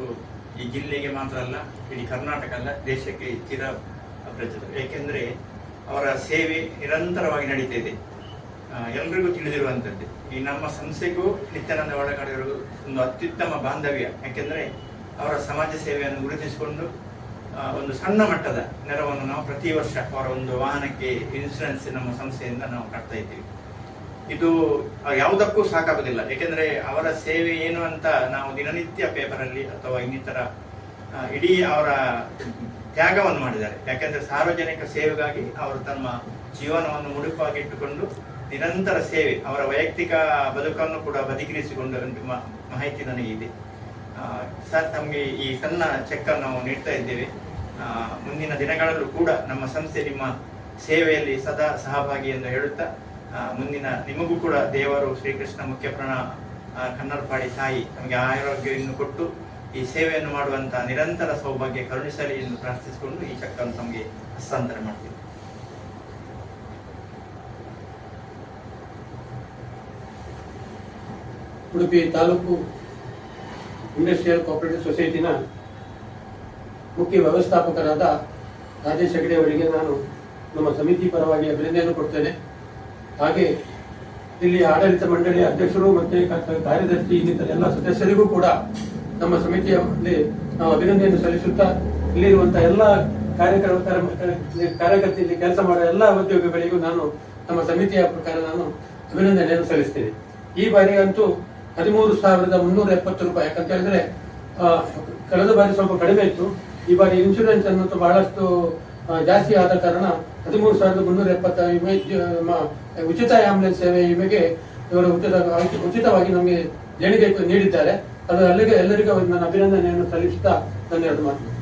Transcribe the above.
ಅವರು ಈ ಜಿಲ್ಲೆಗೆ ಮಾತ್ರ ಅಲ್ಲ, ಇಡೀ ಕರ್ನಾಟಕ ಅಲ್ಲ, ದೇಶಕ್ಕೆ ಚಿರ ಅಪರಿಚಿತ ಏಕೆಂದರೆ ಅವರ ಸೇವೆ ನಿರಂತರವಾಗಿ ನಡೀತಿದೆ ಎಲ್ರಿಗೂ ತಿಳಿದಿರುವಂಥದ್ದು. ಈ ನಮ್ಮ ಸಂಸ್ಥೆಗೂ ನಿತ್ಯಾನಂದ ಒಳಗಡೆಯವರು ಒಂದು ಅತ್ಯುತ್ತಮ ಬಾಂಧವ್ಯ. ಯಾಕೆಂದರೆ ಅವರ ಸಮಾಜ ಸೇವೆಯನ್ನು ಗುರುತಿಸಿಕೊಂಡು ಒಂದು ಸಣ್ಣ ಮಟ್ಟದ ನೆರವನ್ನು ನಾವು ಪ್ರತಿ ವರ್ಷ ಅವರ ಒಂದು ವಾಹನಕ್ಕೆ ಇನ್ಸೂರೆನ್ಸ್ ನಮ್ಮ ಸಂಸ್ಥೆಯಿಂದ ನಾವು ಕಟ್ತಾ ಇದ್ದೀವಿ. ಇದು ಯಾವುದಕ್ಕೂ ಸಾಕಾಗುದಿಲ್ಲ. ಏಕೆಂದರೆ ಅವರ ಸೇವೆ ಏನು ಅಂತ ನಾವು ದಿನನಿತ್ಯ ಪೇಪರಲ್ಲಿ ಅಥವಾ ಇನ್ನಿತರ ಇಡೀ ಅವರ ತ್ಯಾಗವನ್ನು ಮಾಡಿದ್ದಾರೆ. ಯಾಕೆಂದ್ರೆ ಸಾರ್ವಜನಿಕ ಸೇವೆಗಾಗಿ ಅವರು ತಮ್ಮ ಜೀವನವನ್ನು ಮುಡುಪಾಗಿಟ್ಟುಕೊಂಡು ನಿರಂತರ ಸೇವೆ, ಅವರ ವೈಯಕ್ತಿಕ ಬದುಕನ್ನು ಕೂಡ ಬದಿಗಿರಿಸಿಕೊಂಡರು ಮ- ಮಾಹಿತಿ ನನಗಿದೆ ಸರ್, ತಮಗೆ ಈ ಸಣ್ಣ ಚೆಕ್ ಅನ್ನು ನಾವು ನೀಡ್ತಾ ಇದ್ದೇವೆ. ಮುಂದಿನ ದಿನಗಳಲ್ಲೂ ಕೂಡ ನಮ್ಮ ಸಂಸ್ಥೆ ನಿಮ್ಮ ಸೇವೆಯಲ್ಲಿ ಸದಾ ಸಹಭಾಗಿ ಎಂದು ಹೇಳುತ್ತಾ ಮುಂದಿನ ನಿಮಗೂ ಕೂಡ ದೇವರು ಶ್ರೀಕೃಷ್ಣ ಮುಖ್ಯ ಪ್ರಾಣ ಕನ್ನಡಪಾಡಿ ತಾಯಿ ನಮಗೆ ಆರೋಗ್ಯವನ್ನು ಕೊಟ್ಟು ಈ ಸೇವೆಯನ್ನು ಮಾಡುವಂತ ನಿರಂತರ ಸೌಭಾಗ್ಯ ಕರುಣಿಸಲಿ ಎಂದು ಪ್ರಾರ್ಥಿಸಿಕೊಂಡು ಈ ಚಕ್ರವನ್ನು ತಮಗೆ ಹಸ್ತಾಂತರ ಮಾಡ್ತೀವಿ. ಉಡುಪಿ ತಾಲೂಕು ಇಂಡಸ್ಟ್ರಿಯಲ್ ಕೋಆಪರೇಟಿವ್ ಸೊಸೈಟಿನ ಮುಖ್ಯ ವ್ಯವಸ್ಥಾಪಕರಾದ ರಾಜೇಶ್ ಹೆಗಡೆ ಅವರಿಗೆ ನಾನು ನಮ್ಮ ಸಮಿತಿ ಪರವಾಗಿ ಅಭಿನಂದನೆಯನ್ನು ಕೊಡ್ತೇನೆ. ಹಾಗೆ ಇಲ್ಲಿ ಆಡಳಿತ ಮಂಡಳಿ ಅಧ್ಯಕ್ಷರು ಮತ್ತೆ ಕಾರ್ಯದರ್ಶಿ ಇನ್ನಿತರ ಎಲ್ಲ ಸದಸ್ಯರಿಗೂ ಕೂಡ ನಮ್ಮ ಸಮಿತಿಯಲ್ಲಿ ನಾವು ಅಭಿನಂದನೆಯನ್ನು ಸಲ್ಲಿಸುತ್ತಾ ಇಲ್ಲಿರುವಂತಹ ಎಲ್ಲ ಕಾರ್ಯಕ್ರಮ ಕಾರ್ಯಕರ್ತೆಯಲ್ಲಿ ಕೆಲಸ ಮಾಡುವ ಎಲ್ಲ ಉದ್ಯೋಗಿಗಳಿಗೂ ನಾನು ನಮ್ಮ ಸಮಿತಿಯ ಪ್ರಕಾರ ನಾನು ಅಭಿನಂದನೆಯನ್ನು ಸಲ್ಲಿಸ್ತೇನೆ. ಈ ಬಾರಿ ಅಂತೂ ಹದಿಮೂರು ಸಾವಿರದ ಮುನ್ನೂರ ಎಪ್ಪತ್ತು ರೂಪಾಯಿ. ಯಾಕಂತ ಹೇಳಿದ್ರೆ ಕಳೆದ ಬಾರಿ ಸ್ವಲ್ಪ ಕಡಿಮೆ ಇತ್ತು. ಈ ಬಾರಿ ಇನ್ಶೂರೆನ್ಸ್ ಅನ್ನೋದು ಬಹಳಷ್ಟು ಜಾಸ್ತಿ ಆದ ಕಾರಣ ಹದಿಮೂರು ಸಾವಿರದ ಮುನ್ನೂರ ಎಪ್ಪತ್ತ ಉಚಿತ ಆಂಬುಲೆನ್ಸ್ ಸೇವೆ ವಿಮೆಗೆ ಇವರು ಉಚಿತ ಉಚಿತವಾಗಿ ನಮಗೆ ದೇಣಿಗೆ ನೀಡಿದ್ದಾರೆ. ಅದು ಅಲ್ಲಿಗೆ ಎಲ್ಲರಿಗೂ ನನ್ನ ಅಭಿನಂದನೆಯನ್ನು ಸಲ್ಲಿಸುತ್ತಾ ಧನ್ಯವಾದ ಮಾತು